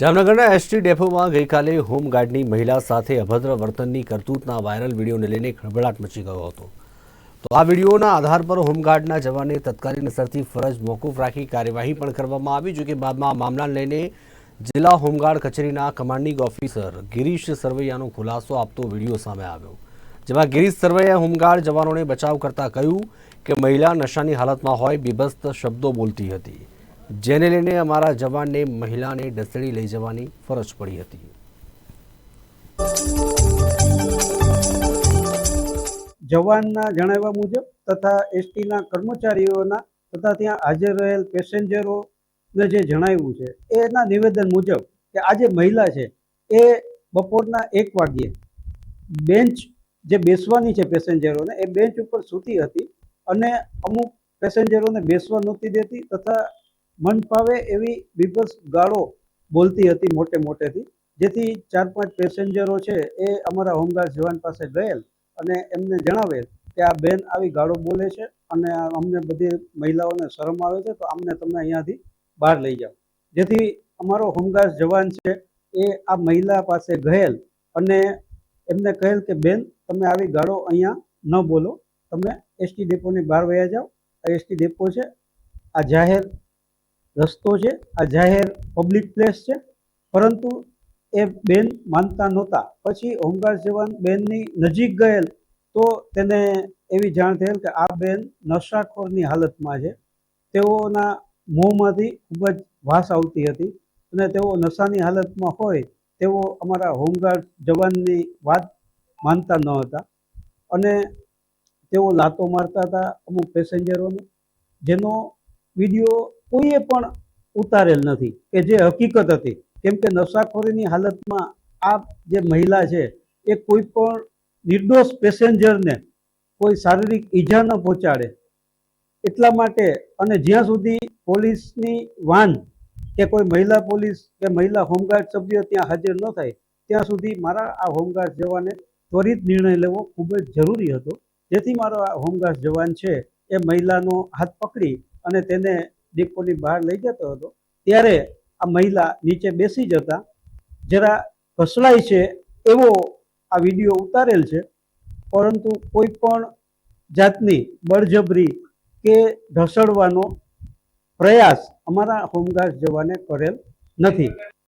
જામનગરના એસટી ડેપોમાં ગઈકાલે હોમગાર્ડની મહિલા સાથે અભદ્ર વર્તનની કરતૂતના વાયરલ વિડીયોને લઈને ખળભળાટ મચી ગયો હતો. તો આ વિડીયોના આધાર પર હોમગાર્ડના જવાને તત્કાલીન અસરથી ફરજ મોકૂફ રાખી કાર્યવાહી પણ કરવામાં આવી, જોકે બાદમાં મામલાને લઈને જિલ્લા હોમગાર્ડ કચેરીના કમાન્ડિંગ ઓફિસર ગિરીશ સરવૈયાનો ખુલાસો આપતો વીડિયો સામે આવ્યો. જેમાં ગિરીશ સરવૈયા હોમગાર્ડ જવાનોને બચાવ કરતા કહ્યું કે મહિલા નશાની હાલતમાં હોય બીભસ્ત શબ્દો બોલતી હતી. જેને લઈને અમારા જવાનને, મહિલાને ડસેડી લઈ જવાની ફરજ પડી હતી. જવાનના જણાવ્યા મુજબ તથા એસટીના કર્મચારીઓના તથા ત્યાં હાજર રહેલ પેસેન્જરોને જે જણાવ્યું છે, એના નિવેદન મુજબ કે આ જે મહિલા છે, એ બપોરના એક વાગ્યે બેન્ચ જે બેસવાની છે પેસેન્જરોને, એ બેન્ચ ઉપર સૂતી હતી અને અમુક પેસેન્જરોને બેસવા નહોતી દેતી તથા મન ફાવે એવી વિભત્સ ગાળો બોલતી હતી મોટે મોટેથી. જેથી ચાર પાંચ પેસેન્જરો છે એ અમારા હોમગાર્ડ જવાન પાસે ગયેલ અને એમને જણાવેલ કે આ બેન આવી ગાળો બોલે છે અને અમને બધી મહિલાઓને શરમ આવે છે, તો અમને તમે અહીંયાથી બહાર લઈ જાઓ. જેથી અમારો હોમગાર્ડ જવાન છે એ આ મહિલા પાસે ગયેલ અને એમને કહેલ કે, બેન, તમે આવી ગાળો અહીંયા ન બોલો. તમે એસટી ડેપોની બહાર વયા જાઓ. આ એસટી ડેપો છે. આ જાહેર રસ્તો છે, આ જાહેર પબ્લિક પ્લેસ છે. પરંતુ એ બેન માનતા નહોતા. પછી હોમગાર્ડ જવાન બેનની નજીક ગયેલ તો તેને એવી જાણ થયેલ કે આ બેન નશાખોરની હાલતમાં છે. તેઓના મોંમાંથી ખૂબ જ વાસ આવતી હતી અને તેઓ નશાની હાલતમાં હોય તેઓ અમારા હોમગાર્ડ જવાનની વાત માનતા ન હતા. અને તેઓ લાતો મારતા હતા અમુક પેસેન્જરોને જેનો વીડિયો કોઈએ પણ ઉતારેલ નથી. કે જે હકીકત હતી. કેમ કે નશાખોરીની હાલતમાં આ જે મહિલા છે, એ કોઈ પણ નિર્દોષ પેસેન્જરને કોઈ શારીરિક ઈજા ન પહોંચાડે. એટલા માટે અને જ્યાં સુધી પોલીસની વાન કે કોઈ મહિલા પોલીસ કે મહિલા હોમગાર્ડ સભ્યો ત્યાં હાજર ન થાય, ત્યાં સુધી મારા આ હોમગાર્ડ જવાને ત્વરિત નિર્ણય લેવો ખૂબ જ જરૂરી હતો. જેથી મારો આ હોમગાર્ડ જવાન છે, એ મહિલાનો હાથ પકડી અને તેને ડિપોની બહાર લઈ જતો હતો. ત્યારે આ મહિલા નીચે બેસી જતા જરા ઘસડાય છે એવો આ વીડિયો ઉતારેલ છે. પરંતુ કોઈ પણ જાતની બળજબરી કે ઢસડવાનો પ્રયાસ અમારા હોમગાર્ડ જવાને કરેલ નથી.